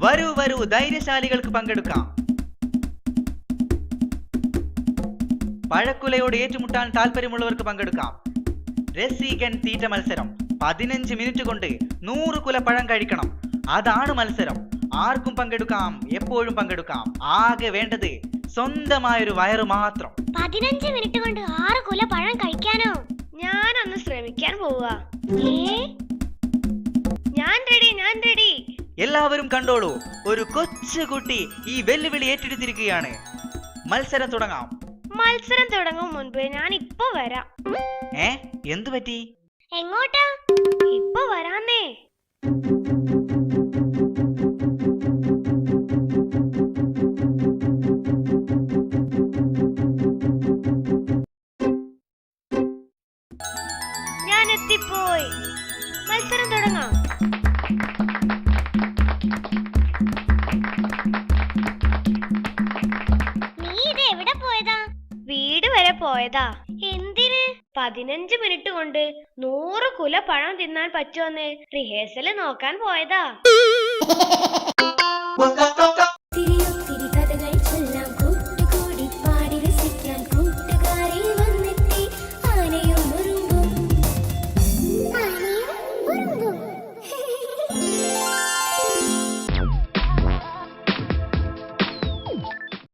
വരൂ വരൂ ധൈര്യശാലികൾക്ക് പങ്കെടുക്കാം. പഴക്കുലയോട് ഏറ്റുമുട്ടാൻ താല്പര്യമുള്ളവർക്ക് പങ്കെടുക്കാം. രസീകൻ തീറ്റ മത്സരം. പതിനഞ്ച് മിനിറ്റ് കൊണ്ട് നൂറ് കുല പഴം കഴിക്കണം. അതാണ് മത്സരം. ആർക്കും പങ്കെടുക്കാം എപ്പോഴും പങ്കെടുക്കാം. ആകെ വേണ്ടത് സ്വന്തമായൊരു വയറ് മാത്രം. പതിനഞ്ച് മിനിറ്റ് കൊണ്ട് ആറ് കുല പഴം കഴിക്കാനോ? ഞാനൊന്ന് ശ്രമിക്കാൻ പോവാ. ഏ? എല്ലാവരും കണ്ടോളൂ. ഒരു കൊച്ചുകുട്ടി ഈ വെല്ലുവിളി ഏറ്റെടുത്തിരിക്കുകയാണ്. മത്സരം തുടങ്ങാം. മത്സരം തുടങ്ങും മുൻപ് ഞാൻ ഇപ്പൊ വരാം. ഏ? എന്തു പറ്റി? എങ്ങോട്ടാ? ഇപ്പൊ വരാന്നേ. ഞാൻ എത്തിപ്പോയി മത്സരം തുടങ്ങാം. വരെ പോയതാ. എന്തിന്? പതിനഞ്ച് മിനിറ്റ് കൊണ്ട് നൂറ് കുല പഴം തിന്നാൻ പറ്റുമെന്ന് റിഹേഴ്സൽ നോക്കാൻ പോയതാ.